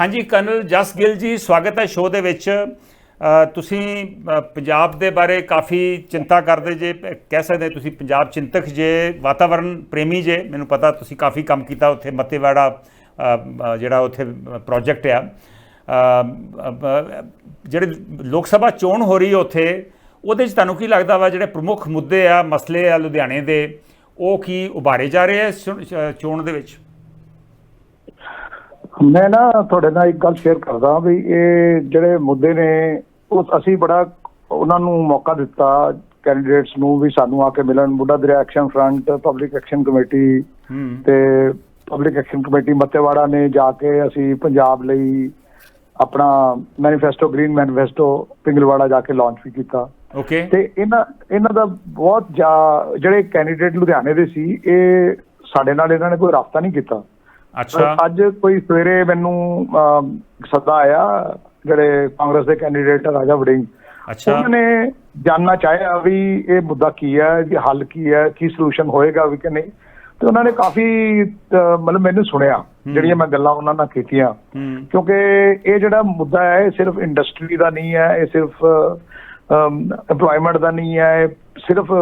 ਹਾਂਜੀ, ਕਰਨਲ ਜਸ ਗਿੱਲ ਜੀ, ਸਵਾਗਤ ਹੈ ਸ਼ੋਅ ਦੇ ਵਿੱਚ। ਤੁਸੀਂ ਪੰਜਾਬ ਦੇ ਬਾਰੇ ਕਾਫੀ ਚਿੰਤਾ ਕਰਦੇ ਜੇ ਕਹਿ ਸਕਦੇ ਤੁਸੀਂ ਪੰਜਾਬ ਚਿੰਤਕ ਜੇ ਵਾਤਾਵਰਣ ਪ੍ਰੇਮੀ ਜੇ, ਮੈਨੂੰ ਪਤਾ ਤੁਸੀਂ ਕਾਫੀ ਕੰਮ ਕੀਤਾ ਉੱਥੇ, ਮੱਤੇਵਾੜਾ ਜਿਹੜਾ ਉੱਥੇ ਪ੍ਰੋਜੈਕਟ ਆ। ਜਿਹੜੇ ਲੋਕ ਸਭਾ ਚੋਣ ਹੋ ਰਹੀ ਉੱਥੇ, ਉਹਦੇ 'ਚ ਤੁਹਾਨੂੰ ਕੀ ਲੱਗਦਾ ਵਾ, ਜਿਹੜੇ ਪ੍ਰਮੁੱਖ ਮੁੱਦੇ ਆ, ਮਸਲੇ ਆ ਲੁਧਿਆਣੇ ਦੇ, ਉਹ ਕੀ ਉਭਾਰੇ ਜਾ ਰਹੇ ਆ ਇਸ ਚੋਣ ਦੇ ਵਿੱਚ? ਮੈਂ ਨਾ ਤੁਹਾਡੇ ਨਾਲ ਇੱਕ ਗੱਲ ਸ਼ੇਅਰ ਕਰਦਾ ਵੀ ਇਹ ਜਿਹੜੇ ਮੁੱਦੇ ਨੇ ਉਹ ਅਸੀਂ ਬੜਾ ਉਹਨਾਂ ਨੂੰ ਮੌਕਾ ਦਿੱਤਾ ਕੈਂਡੀਡੇਟਸ ਨੂੰ ਵੀ ਸਾਨੂੰ ਆ ਕੇ ਮਿਲਣ। Buddha Dariya action front public action committee ਤੇ ਪਬਲਿਕ ਐਕਸ਼ਨ ਕਮੇਟੀ ਮੱਤੇਵਾੜਾ ਨੇ ਜਾ ਕੇ ਅਸੀਂ ਪੰਜਾਬ ਲਈ ਆਪਣਾ ਮੈਨੀਫੈਸਟੋ ਗ੍ਰੀਨ ਮੈਨੀਫੈਸਟੋ ਪਿੰਗਲਵਾੜਾ ਜਾ ਕੇ ਲਾਂਚ ਵੀ ਕੀਤਾ। ਓਕੇ ਤੇ ਇਹਨਾਂ ਇਹਨਾਂ ਦਾ ਬਹੁਤ ਜਿਹੜੇ ਕੈਂਡੀਡੇਟ ਲੁਧਿਆਣੇ ਦੇ ਸੀ ਇਹ ਸਾਡੇ ਨਾਲ ਇਹਨਾਂ ਨੇ ਕੋਈ ਰਾਬਤਾ ਨਹੀਂ ਕੀਤਾ। ਅੱਛਾ। ਅੱਜ ਕੋਈ ਸਵੇਰੇ ਮੈਨੂੰ ਸੱਦਾ ਆਇਆ ਜਿਹੜੇ ਕਾਂਗਰਸ ਦੇ ਕੈਂਡੀਡੇਟ ਰਾਜਾ ਵੜਿੰਗ। ਅੱਛਾ। ਉਹਨਾਂ ਨੇ ਜਾਨਣਾ ਚਾਹਿਆ ਵੀ ਇਹ ਮੁੱਦਾ ਕੀ ਹੈ ਇਹ ਹੱਲ ਕੀ ਹੈ ਕੀ ਸੋਲੂਸ਼ਨ ਹੋਏਗਾ ਵੀ ਕਿ ਨਹੀਂ। ਤੇ ਉਹਨਾਂ ਨੇ ਕਾਫੀ ਮਤਲਬ ਮੈਨੂੰ ਸੁਣਿਆ ਜਿਹੜੀਆਂ ਮੈਂ ਗੱਲਾਂ ਉਹਨਾਂ ਨਾਲ ਕੀਤੀਆਂ। ਕਿਉਂਕਿ ਇਹ ਜਿਹੜਾ ਮੁੱਦਾ ਹੈ ਇਹ ਸਿਰਫ ਇੰਡਸਟਰੀ ਦਾ ਨਹੀਂ ਹੈ ਇਹ ਸਿਰਫ EMPLOYMENT ਦਾ ਨਹੀਂ ਹੈ ਸਿਰਫ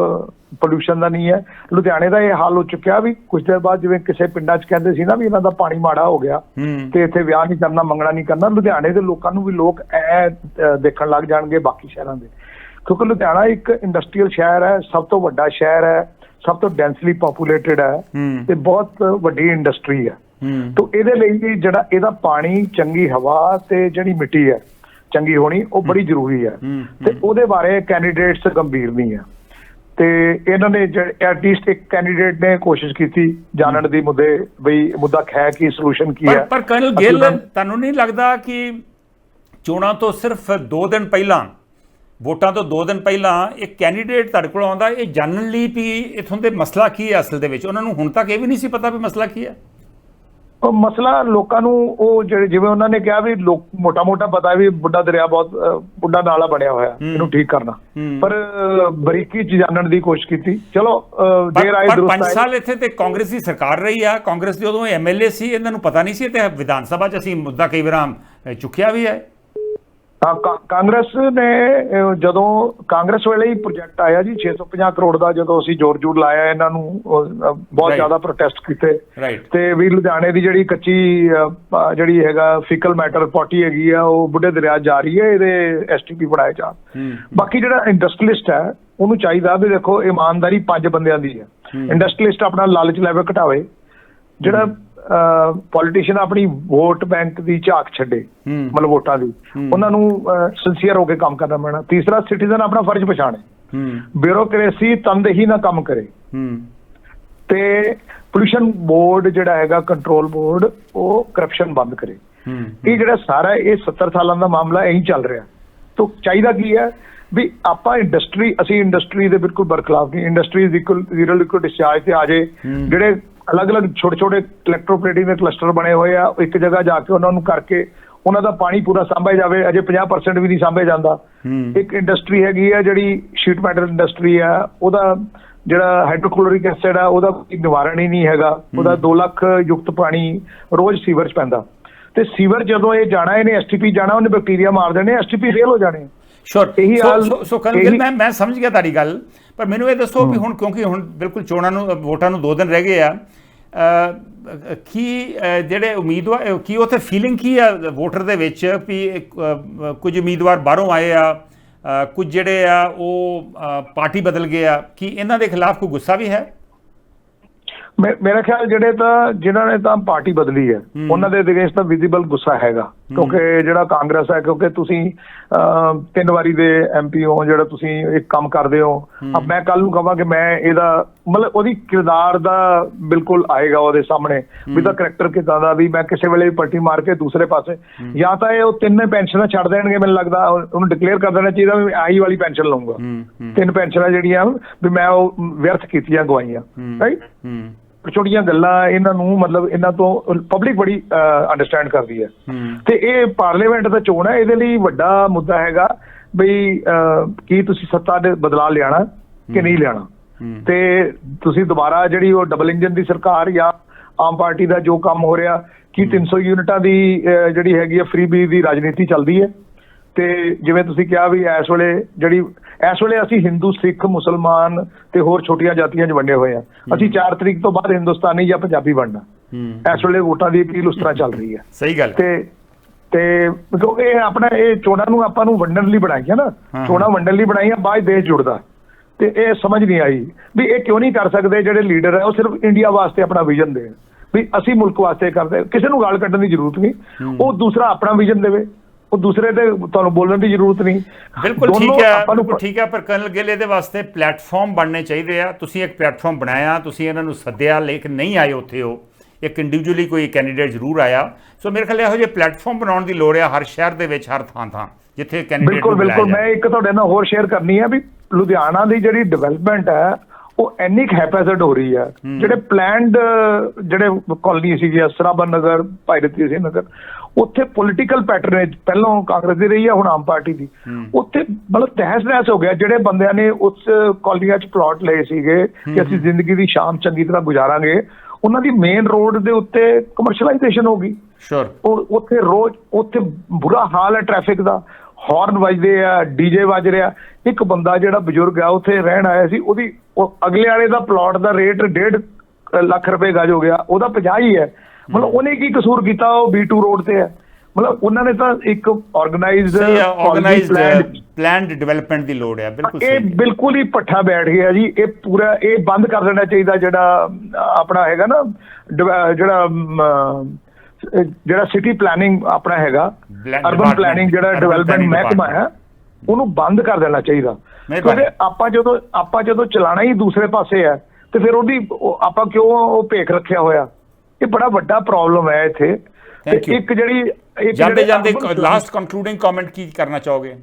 ਪੋਲੂਸ਼ਨ ਦਾ ਨਹੀਂ ਹੈ। ਲੁਧਿਆਣੇ ਦਾ ਇਹ ਹਾਲ ਹੋ ਚੁੱਕਿਆ ਵੀ ਕੁਝ ਦੇਰ ਬਾਅਦ ਜਿਵੇਂ ਕਿਸੇ ਪਿੰਡਾਂ 'ਚ ਕਹਿੰਦੇ ਸੀ ਨਾ ਵੀ ਇਹਨਾਂ ਦਾ ਪਾਣੀ ਮਾੜਾ ਹੋ ਗਿਆ ਤੇ ਇੱਥੇ ਵਿਆਹ ਨਹੀਂ ਕਰਨਾ ਮੰਗਣਾ ਨਹੀਂ ਕਰਨਾ ਲੁਧਿਆਣੇ ਦੇ ਲੋਕਾਂ ਨੂੰ ਵੀ ਲੋਕ ਐ ਦੇਖਣ ਲੱਗ ਜਾਣਗੇ ਬਾਕੀ ਸ਼ਹਿਰਾਂ ਦੇ। ਕਿਉਂਕਿ ਲੁਧਿਆਣਾ ਇੱਕ ਇੰਡਸਟਰੀਅਲ ਸ਼ਹਿਰ ਹੈ ਸਭ ਤੋਂ ਵੱਡਾ ਸ਼ਹਿਰ ਹੈ ਸਭ ਤੋਂ ਡੈਂਸਲੀ ਪੋਪੂਲੇਟਡ ਹੈ ਤੇ ਬਹੁਤ ਵੱਡੀ ਇੰਡਸਟਰੀ ਹੈ। ਤੋ ਇਹਦੇ ਲਈ ਵੀ ਜਿਹੜਾ ਇਹਦਾ ਪਾਣੀ ਚੰਗੀ ਹਵਾ ਤੇ ਜਿਹੜੀ ਮਿੱਟੀ ਹੈ ਚੰਗੀ ਹੋਣੀ ਉਹ ਬੜੀ ਜ਼ਰੂਰੀ ਹੈ। ਹੂੰ, ਤੇ ਉਹਦੇ ਬਾਰੇ ਕੈਂਡੀਡੇਟਸ ਗੰਭੀਰ ਨਹੀਂ ਹੈ। ਤੇ ਇਹਨਾਂ ਨੇ ਐਟਲੀਸਟ ਇੱਕ ਕੈਂਡੀਡੇਟ ਨੇ ਕੋਸ਼ਿਸ਼ ਕੀਤੀ ਜਾਣਨ ਦੀ ਮੁੱਦੇ ਬਈ ਮੁੱਦਾ ਹੈ ਕੀ ਸੋਲੂਸ਼ਨ ਕੀ ਹੈ। ਪਰ ਕਰਨਲ ਗਿੱਲ ਤੁਹਾਨੂੰ ਨਹੀਂ ਲੱਗਦਾ ਕਿ ਚੋਣਾਂ ਤੋਂ ਸਿਰਫ 2 ਦਿਨ ਪਹਿਲਾਂ ਵੋਟਾਂ ਤੋਂ 2 ਦਿਨ ਪਹਿਲਾਂ ਇੱਕ ਕੈਂਡੀਡੇਟ ਤੁਹਾਡੇ ਕੋਲ ਆਉਂਦਾ ਇਹ ਜਾਣਨ ਲਈ ਵੀ ਇਥੋਂ ਦੇ ਮਸਲਾ ਕੀ ਹੈ ਅਸਲ ਦੇ ਵਿੱਚ? ਉਹਨਾਂ ਨੂੰ ਹੁਣ ਤੱਕ ਇਹ ਵੀ ਨਹੀਂ ਸੀ ਪਤਾ ਵੀ ਮਸਲਾ ਕੀ ਹੈ। ਉਹ ਮਸਲਾ ਲੋਕਾਂ ਨੂੰ ਉਹ ਜਿਹੜੇ ਜਿਵੇਂ ਉਹਨਾਂ ਨੇ ਕਿਹਾ ਵੀ ਲੋਕ ਮੋਟਾ ਮੋਟਾ ਪਤਾ ਵੀ ਬੁੱਢਾ ਦਰਿਆ ਬਹੁਤ ਬੁੱਢਾ ਨਾਲਾ ਬਣਿਆ ਹੋਇਆ। ਇਹਨੂੰ ਠੀਕ ਕਰਨਾ। ਪਰ ਬਰੀਕੀ ਚ ਜਾਣਨ ਦੀ ਕੋਸ਼ਿਸ਼ ਕੀਤੀ। ਚਲੋ ਦੇਰ ਆਏ ਪਰ ਦਰੁਸਤ 5 ਆਏ। ਸਾਲ ਇੱਥੇ ਤੇ ਕਾਂਗਰਸ ਦੀ ਸਰਕਾਰ ਰਹੀ ਆ। ਕਾਂਗਰਸ ਦੇ ਉਦੋਂ ਐਮਐਲਏ ਸੀ ਇਹਨਾਂ ਨੂੰ ਪਤਾ ਨਹੀਂ ਸੀ। ਤੇ ਵਿਧਾਨ ਸਭਾ 'ਚ ਅਸੀਂ ਮੁੱਦਾ ਕਈ ਵਾਰ ਚੁੱਕਿਆ ਵੀ ਹੈ। ਕਾਂਗਰਸ ਨੇ ਜਦੋਂ ਕਾਂਗਰਸ ਵੇਲੇ ਹੀ ਪ੍ਰੋਜੈਕਟ ਆਇਆ ਜੀ 650 ਕਰੋੜ ਦਾ ਜਦੋਂ ਅਸੀਂ ਜ਼ੋਰ ਜ਼ੋਰ ਲਾਇਆ ਇਹਨਾਂ ਨੂੰ ਬਹੁਤ. ਜ਼ਿਆਦਾ ਪ੍ਰੋਟੈਸਟ ਕੀਤੇ। ਤੇ ਵੀ ਲੁਧਿਆਣੇ ਦੀ ਜਿਹੜੀ ਕੱਚੀ ਜਿਹੜੀ ਹੈਗਾ ਫਿਕਲ ਮੈਟਰ ਪੋਟੀ ਹੈਗੀ ਆ ਉਹ ਬੁੱਢੇ ਦਰਿਆ ਜਾ ਰਹੀ ਹੈ ਇਹਦੇ ਐਸਟੀਪੀ ਬਣਾਏ ਜਾ ਬਾਕੀ ਜਿਹੜਾ ਇੰਡਸਟਰੀਲਿਸਟ ਹੈ ਉਹਨੂੰ ਚਾਹੀਦਾ ਵੀ ਦੇਖੋ ਇਮਾਨਦਾਰੀ ਪੰਜ ਬੰਦਿਆਂ ਦੀ ਹੈ। ਹੂੰ। ਇੰਡਸਟਰੀਲਿਸਟ ਆਪਣਾ ਲਾਲਚ ਲੈਵਲ ਘਟਾਵੇ। ਜਿਹੜਾ ਪੋਲੀਟੀਸ਼ੀਅਨ ਆਪਣੀ ਵੋਟ ਬੈਂਕ ਦੀ ਝਾਕ ਛੱਡੇ ਮਤਲਬ ਵੋਟਾਂ ਦੀ। ਉਹਨਾਂ ਨੂੰ ਸਿੰਸੀਅਰ ਹੋ ਕੇ ਕੰਮ ਕਰਨਾ ਪੈਣਾ। ਤੀਸਰਾ ਸਿਟੀਜ਼ਨ ਆਪਣਾ ਫਰਜ਼ ਪਛਾਣੇ। ਬਿਊਰੋਕ੍ਰੇਸੀ ਤੰਦਹੀ ਨਾ ਕੰਮ ਕਰੇ। ਤੇ ਪੋਲੂਸ਼ਨ ਬੋਰਡ ਜਿਹੜਾ ਹੈਗਾ ਕੰਟਰੋਲ ਬੋਰਡ ਉਹ ਕਰਪਸ਼ਨ ਬੰਦ ਕਰੇ। ਇਹ ਜਿਹੜਾ ਸਾਰਾ ਇਹ 70 ਸਾਲਾਂ ਦਾ ਮਾਮਲਾ ਇਹੀ ਚੱਲ ਰਿਹਾ। ਤੋਂ ਚਾਹੀਦਾ ਕੀ ਹੈ ਵੀ ਆਪਾਂ ਇੰਡਸਟਰੀ ਅਸੀਂ ਇੰਡਸਟਰੀ ਦੇ ਬਿਲਕੁਲ ਬਰਖਲਾਫ ਨਹੀਂ। Industry equal zero liquid discharge ਤੇ ਆ ਜੇ। ਜਿਹੜੇ ਅਲੱਗ-ਅਲੱਗ ਛੋਟੇ-ਛੋਟੇ ਇਲੈਕਟ੍ਰੋਪਲੇਟਿੰਗ ਦੇ ਕਲਸਟਰ ਬਣੇ ਹੋਏ ਆ। ਇੱਕ ਜਗ੍ਹਾ ਜਾ ਕੇ ਉਹਨਾਂ ਨੂੰ ਕਰਕੇ ਉਹਨਾਂ ਦਾ ਪਾਣੀ ਪੂਰਾ ਸਾਂਭਿਆ ਜਾਵੇ ਅਜੇ 50% ਵੀ ਨਹੀਂ ਸਾਂਭਿਆ ਜਾਂਦਾ। ਇੱਕ ਇੰਡਸਟਰੀ ਹੈਗੀ ਆ ਜਿਹੜੀ ਸ਼ੀਟ ਮੈਟਲ ਇੰਡਸਟਰੀ ਆ ਉਹਦਾ ਜਿਹੜਾ ਹਾਈਡਰੋਕਲੋਰਿਕ ਐਸਿਡ ਆ ਉਹਦਾ ਕੋਈ ਨਿਵਾਰਣ ਹੀ ਨਹੀਂ ਹੈਗਾ। ਉਹਦਾ 2 ਲੱਖ ਯੁਕਤ ਪਾਣੀ ਰੋਜ਼ ਸੀਵਰ ਚ ਪੈਂਦਾ। ਤੇ ਸੀਵਰ ਜਦੋਂ ਇਹ ਜਾਣਾ ਇਹਨੇ ਐਸਟੀਪੀ ਜਾਣਾ ਉਹਨੇ ਬੈਕਟੀਰੀਆ ਮਾਰ ਦੇਣੇ ਐਸਟੀਪੀ ਫੇਲ ਹੋ ਜਾਣੇ। ਸ਼ੋਰ ਸੋ ਹਾਲ- ਸੋ- ਸੋ ਕਰਨਲ ਗਿੱਲ ਮੈਂ ਮੈਂ ਸਮਝ ਗਿਆ ਤੁਹਾਡੀ ਗੱਲ ਪਰ ਮੈਨੂੰ ਇਹ ਦੱਸੋ ਵੀ ਹੁਣ ਕਿਉਂਕਿ ਹੁਣ ਬਿਲਕੁਲ ਚੋਣਾਂ ਨੂੰ ਵੋਟਾਂ ਨੂੰ 2 ਦਿਨ ਰਹਿ ਗਏ ਆ ਕੀ ਜਿਹੜੇ ਉਮੀਦਵਾਰ ਕੀ ਉੱਥੇ ਫੀਲਿੰਗ ਕੀ ਆ ਵੋਟਰ ਦੇ ਵਿੱਚ ਵੀ ਕੁਝ ਉਮੀਦਵਾਰ ਬਾਹਰੋਂ ਆਏ ਆ ਕੁਝ ਜਿਹੜੇ ਆ ਉਹ ਪਾਰਟੀ ਬਦਲ ਗਏ ਆ ਕੀ ਇਹਨਾਂ ਦੇ ਖਿਲਾਫ ਕੋਈ ਗੁੱਸਾ ਵੀ ਹੈ? ਮੇਰਾ ਖਿਆਲ ਜਿਹੜੇ ਤਾਂ ਜਿਨ੍ਹਾਂ ਨੇ ਤਾਂ ਪਾਰਟੀ ਬਦਲੀ ਹੈ। ਉਹਨਾਂ ਦੇ ਅਗੇਂਸਟ ਤਾਂ ਵਿਜ਼ੀਬਲ ਗੁੱਸਾ ਹੈਗਾ। ਕਿਉਂਕਿ ਜਿਹੜਾ ਕਾਂਗਰਸ ਹੈ ਕਿਉਂਕਿ ਤੁਸੀਂ ਤਿੰਨ ਵਾਰੀ ਦੇ ਐਮਪੀ ਹੋ ਜਿਹੜਾ ਤੁਸੀਂ ਇੱਕ ਕੰਮ ਕਰਦੇ ਹੋ। ਅਬ ਮੈਂ ਕੱਲ ਨੂੰ ਕਹਾਂ ਕਿ ਮੈਂ ਇਹਦਾ ਮਤਲਬ ਉਹਦੀ ਕਿਰਦਾਰ ਦਾ ਬਿਲਕੁਲ ਆਏਗਾ ਉਹਦੇ ਸਾਹਮਣੇ ਵੀ ਦਾ ਕਰੈਕਟਰ ਕਿਦਾਂ ਦਾ ਵੀ ਮੈਂ ਕਿਸੇ ਵੇਲੇ ਵੀ ਪਲਟੀ ਮਾਰ ਕੇ ਦੂਸਰੇ ਪਾਸੇ ਜਾਂ ਤਾਂ ਇਹ ਉਹ ਤਿੰਨੇ ਪੈਨਸ਼ਨਾਂ ਛੱਡ ਦੇਣਗੇ ਮੈਨੂੰ ਲੱਗਦਾ ਉਹ- ਉਹਨੂੰ ਡਿਕਲੇਅਰ ਕਰ ਦੇਣਾ ਚਾਹੀਦਾ ਵੀ ਆਹੀ ਵਾਲੀ ਪੈਨਸ਼ਨ ਲਵਾਂਗਾ ਤਿੰਨ ਪੈਨਸ਼ਨਾਂ ਜਿਹੜੀਆਂ ਵੀ ਮੈਂ ਉਹ ਵਿਅਰਥ ਕੀਤੀਆਂ ਗਵਾਈਆਂ। ਰਾਈਟ ਛੋਟੀਆਂ ਗੱਲਾਂ ਇਹਨਾਂ ਨੂੰ ਮਤਲਬ ਇਹਨਾਂ ਤੋਂ ਪਬਲਿਕ ਬੜੀ ਅੰਡਰਸਟੈਂਡ ਕਰਦੀ ਹੈ। ਹੂੰ। ਤੇ ਇਹ ਪਾਰਲੀਮੈਂਟ ਦਾ ਚੋਣ ਹੈ ਇਹਦੇ ਲਈ ਵੱਡਾ ਮੁੱਦਾ ਹੈਗਾ ਬਈ ਕੀ ਤੁਸੀਂ ਸੱਤਾ ਦੇ ਬਦਲਾ ਲਿਆਣਾ ਕਿ ਨਹੀਂ ਲਿਆਣਾ ਹੂੰ। ਤੇ ਤੁਸੀਂ ਦੁਬਾਰਾ ਜਿਹੜੀ ਉਹ ਡਬਲ ਇੰਜਨ ਦੀ ਸਰਕਾਰ ਜਾਂ ਆਮ ਪਾਰਟੀ ਦਾ ਜੋ ਕੰਮ ਹੋ ਰਿਹਾ ਕਿ 300 ਯੂਨਿਟਾਂ ਦੀ ਜਿਹੜੀ ਹੈਗੀ ਆ ਫ੍ਰੀ ਬੀਜ ਦੀ ਰਾਜਨੀਤੀ ਚੱਲਦੀ ਹੈ? ਤੇ ਜਿਵੇਂ ਤੁਸੀਂ ਕਿਹਾ ਵੀ ਇਸ ਵੇਲੇ ਜਿਹੜੀ ਇਸ ਵੇਲੇ ਅਸੀਂ ਹਿੰਦੂ ਸਿੱਖ ਮੁਸਲਮਾਨ ਤੇ ਹੋਰ ਛੋਟੀਆਂ ਜਾਤੀਆਂ 'ਚ ਵੰਡੇ ਹੋਏ ਆ। ਅਸੀਂ 4 ਤਰੀਕ ਤੋਂ ਬਾਅਦ ਹਿੰਦੁਸਤਾਨੀ ਜਾਂ ਪੰਜਾਬੀ ਬਣਨਾ ਇਸ ਵੇਲੇ ਵੋਟਾਂ ਦੀ ਅਪੀਲ ਉਸ ਤਰ੍ਹਾਂ ਚੱਲ ਰਹੀ ਹੈ। ਸਹੀ ਗੱਲ। ਤੇ ਤੇ ਕਿਉਂਕਿ ਇਹ ਆਪਣਾ ਇਹ ਚੋਣਾਂ ਨੂੰ ਆਪਾਂ ਨੂੰ ਵੰਡਣ ਲਈ ਬਣਾਈਆਂ ਨਾ। ਚੋਣਾਂ ਵੰਡਣ ਲਈ ਬਣਾਈਆਂ ਬਾਅਦ ਦੇਸ਼ ਜੁੜਦਾ। ਤੇ ਇਹ ਸਮਝ ਨਹੀਂ ਆਈ ਵੀ ਇਹ ਕਿਉਂ ਨਹੀਂ ਕਰ ਸਕਦੇ ਜਿਹੜੇ ਲੀਡਰ ਹੈ ਉਹ ਸਿਰਫ ਇੰਡੀਆ ਵਾਸਤੇ ਆਪਣਾ ਵਿਜ਼ਨ ਦੇਣ। ਵੀ ਅਸੀਂ ਮੁਲਕ ਵਾਸਤੇ ਕਰਦੇ ਕਿਸੇ ਨੂੰ ਗਾਲ ਕੱਢਣ ਦੀ ਜ਼ਰੂਰਤ ਨਹੀਂ। ਉਹ ਦੂਸਰਾ ਆਪਣਾ ਵਿਜ਼ਨ ਦੇਵੇ। ਉਹ ਦੂਸਰੇ ਤੇ ਤੁਹਾਨੂੰ ਬੋਲਣ ਦੀ ਜ਼ਰੂਰਤ ਨਹੀਂ। ਬਿਲਕੁਲ ਠੀਕ ਹੈ ਬਿਲਕੁਲ ਠੀਕ ਹੈ ਪਰ ਕਰਨਲ ਗਿੱਲ ਇਹਦੇ ਵਾਸਤੇ ਪਲੇਟਫਾਰਮ ਬਣਨੇ ਚਾਹੀਦੇ ਆ। ਤੁਸੀਂ ਇੱਕ ਪਲੇਟਫਾਰਮ ਬਣਾਇਆ ਤੁਸੀਂ ਇਹਨਾਂ ਨੂੰ ਸੱਦਿਆ ਲੇਕਿਨ ਨਹੀਂ ਆਏ ਉੱਥੇ ਉਹ। ਇੱਕ ਇੰਡੀਵਿਜੂਅਲੀ ਕੋਈ ਕੈਂਡੀਡੇਟ ਜ਼ਰੂਰ ਆਇਆ। ਸੋ ਮੇਰੇ ਖਿਆਲ ਇਹੋ ਜਿਹੇ ਪਲੇਟਫਾਰਮ ਬਣਾਉਣ ਦੀ ਲੋੜ ਹੈ ਹਰ ਸ਼ਹਿਰ ਦੇ ਵਿੱਚ ਹਰ ਥਾਂ ਥਾਂ ਜਿੱਥੇ ਕੈਂਡੀਡੇਟ ਬਿਲਕੁਲ ਬਿਲਕੁਲ। ਮੈਂ ਇੱਕ ਤੁਹਾਡੇ ਨਾਲ ਹੋਰ ਸ਼ੇਅਰ ਕਰਨੀ ਹੈ ਵੀ ਲੁਧਿਆਣਾ ਦੀ ਜਿਹੜੀ ਡਿਵੈਲਪਮੈਂਟ ਹੈ ਉਹ ਇੰਨੀ ਹੈਪੈਸਡ ਹੋ ਰਹੀ ਹੈ। ਜਿਹੜੇ ਪਲਾਨਡ ਜਿਹੜੇ ਕਾਲਨੀ ਸੀਗੀ ਸਰਾਬਨ ਨਗਰ ਭਾਈਰਤੀ ਸਿੰਘ ਨਗਰ ਉੱਥੇ ਪੋਲਿਟੀਕਲ ਪੈਟਰਨੇਜ ਪਹਿਲਾਂ ਕਾਂਗਰਸ ਦੀ ਰਹੀ ਹੈ ਹੁਣ ਆਮ ਪਾਰਟੀ ਦੀ। ਉੱਥੇ ਮਤਲਬ ਤਹਿਸ ਨਹਿਸ ਹੋ ਗਿਆ। ਜਿਹੜੇ ਬੰਦਿਆਂ ਨੇ ਉਸ ਕਾਲਨੀਆਂ 'ਚ ਪਲਾਟ ਲਏ ਸੀਗੇ ਕਿ ਅਸੀਂ ਜ਼ਿੰਦਗੀ ਦੀ ਸ਼ਾਮ ਚੰਗੀ ਤਰ੍ਹਾਂ ਗੁਜ਼ਾਰਾਂਗੇ ਉਹਨਾਂ ਦੀ ਮੇਨ ਰੋਡ ਦੇ ਉੱਤੇ ਕਮਰਸ਼ੀਅਲਾਈਜੇਸ਼ਨ ਹੋ ਗਈ। ਸ਼ੋਰ ਉਹ ਉੱਥੇ ਰੋਜ਼ ਉੱਥੇ ਬੁਰਾ ਹਾਲ ਹੈ ਟ੍ਰੈਫਿਕ ਦਾ। ਹਾਰਨ ਵੱਜਦੇ ਆ ਡੀਜੇ ਵੱਜ ਰਿਹਾ। ਇੱਕ ਬੰਦਾ ਜਿਹੜਾ ਬਜ਼ੁਰਗ ਆ ਉੱਥੇ ਰਹਿਣ ਆਇਆ ਸੀ ਉਹਦੀ ਉਹ ਅਗਲੇ ਵਾਲੇ ਦਾ ਪਲਾਟ ਦਾ ਰੇਟ 1.5 ਲੱਖ ਰੁਪਏ ਗਜ ਹੋ ਗਿਆ ਉਹਦਾ 50 ਹੀ ਹੈ। ਮਤਲਬ ਉਹਨੇ ਕੀ ਕਸੂਰ ਕੀਤਾ ਉਹ B2 ਰੋਡ ਤੇ ਹੈ। ਮਤਲਬ ਉਹਨਾਂ ਨੇ ਤਾਂ ਇੱਕ ਆਰਗੇਨਾਈਜ਼ਡ ਆਰਗੇਨਾਈਜ਼ਡ ਪਲਾਨਡ ਡਿਵੈਲਪਮੈਂਟ ਦੀ ਲੋੜ ਹੈ ਬਿਲਕੁਲ ਇਹ ਬਿਲਕੁਲ ਹੀ ਪੱਠਾ ਬੈਠ ਗਿਆ ਜੀ ਇਹ ਪੂਰਾ ਇਹ ਬੰਦ ਕਰ ਦੇਣਾ ਚਾਹੀਦਾ ਜਿਹੜਾ ਆਪਣਾ ਹੈਗਾ ਨਾ ਜਿਹੜਾ ਜਿਹੜਾ ਸਿਟੀ ਪਲੈਨਿੰਗ ਆਪਣਾ ਹੈਗਾ ਅਰਬਨ ਪਲੈਨਿੰਗ ਜਿਹੜਾ ਡਿਵੈਲਪਮੈਂਟ ਮਹਿਕਮਾ ਹੈ ਉਹਨੂੰ ਬੰਦ ਕਰ ਦੇਣਾ ਚਾਹੀਦਾ। ਕਿਉਂਕਿ ਆਪਾਂ ਜਦੋਂ ਆਪਾਂ ਜਦੋਂ ਚਲਾਣਾ ਹੀ ਦੂਸਰੇ ਪਾਸੇ ਹੈ ਤੇ ਫਿਰ ਉਹਦੀ ਉਹ- ਆਪਾਂ ਕਿਉਂ ਉਹ ਭੇਖ ਰੱਖਿਆ ਹੋਇਆ ਇਹ ਬੜਾ ਵੱਡਾ ਪ੍ਰੋਬਲਮ ਹੈ ਇੱਥੇ. ਇੱਕ ਜਿਹੜੀ ਇੱਕ ਜਾਂਦੇ ਜਾਂਦੇ ਲਾਸਟ ਕੰਕਲੂਡਿੰਗ ਕਮੈਂਟ ਕੀ ਕਰਨਾ ਚਾਹੋਗੇ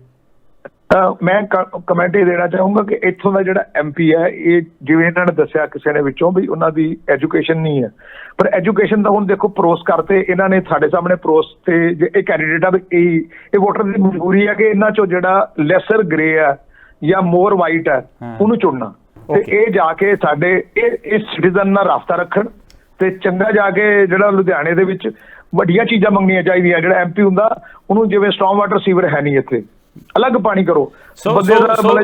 ਮੈਂ ਕਮੈਂਟ ਇਹ ਦੇਣਾ ਚਾਹੂੰਗਾ ਕਿ ਇੱਥੋਂ ਦਾ ਜਿਹੜਾ ਐਮਪੀ ਹੈ ਇਹ ਜਿਵੇਂ ਇਹਨਾਂ ਨੇ ਦੱਸਿਆ ਕਿਸੇ ਨੇ ਵਿੱਚੋਂ ਵੀ ਉਹਨਾਂ ਦੀ ਐਜੂਕੇਸ਼ਨ ਨਹੀਂ ਹੈ ਪਰ ਐਜੂਕੇਸ਼ਨ ਦਾ ਹੁਣ ਦੇਖੋ ਪਰੋਸ ਕਰਤੇ ਇਹਨਾਂ ਨੇ ਸਾਡੇ ਸਾਹਮਣੇ ਪਰੋਸ ਤੇ ਜੇ ਇਹ ਕੈਂਡੀਡੇਟ ਆ ਵੀ ਇਹ ਇਹ ਵੋਟਰ ਦੀ ਮਜਬੂਰੀ ਹੈ ਕਿ ਇਹਨਾਂ ਚੋਂ ਜਿਹੜਾ ਲੈਸਰ ਗ੍ਰੇ ਹੈ ਜਾਂ ਮੋਰ ਵਾਈਟ ਹੈ। ਉਹਨੂੰ ਚੁਣਨਾ ਤੇ. ਇਹ ਜਾ ਕੇ ਸਾਡੇ ਇਹ ਇਸ ਸਿਟੀਜ਼ਨ ਨਾਲ ਰਾਬਤਾ ਰੱਖਣ ਤੇ ਚੰਗਾ ਜਾ ਕੇ ਜਿਹੜਾ ਲੁਧਿਆਣੇ ਦੇ ਵਿੱਚ ਵੱਡੀਆਂ ਚੀਜ਼ਾਂ ਮੰਗਣੀਆਂ ਚਾਹੀਦੀਆਂ ਜਿਹੜਾ ਐਮਪੀ ਹੁੰਦਾ ਉਹਨੂੰ ਜਿਵੇਂ ਸਟਾਰਮ ਵਾਟਰ ਸੀਵਰ ਹੈ ਨਹੀਂ ਇੱਥੇ ਅਲੱਗ ਪਾਣੀ ਕਰੋ। ਸੋ ਬੰਦੇ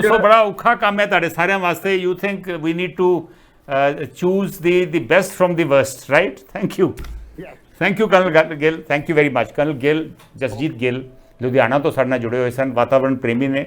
ਸੋ ਬੜਾ ਔਖਾ ਕੰਮ ਹੈ ਤੁਹਾਡੇ ਸਾਰਿਆਂ ਵਾਸਤੇ। You think we need to choose the the best firm the worst right thank you thank you colonel Gill thank you very much colonel Gill Jasjit Gill Ludhiana ਤੋਂ ਸਾਡੇ ਨਾਲ ਜੁੜੇ ਹੋਏ ਸਨ ਵਾਤਾਵਰਣ ਪ੍ਰੇਮੀ ਨੇ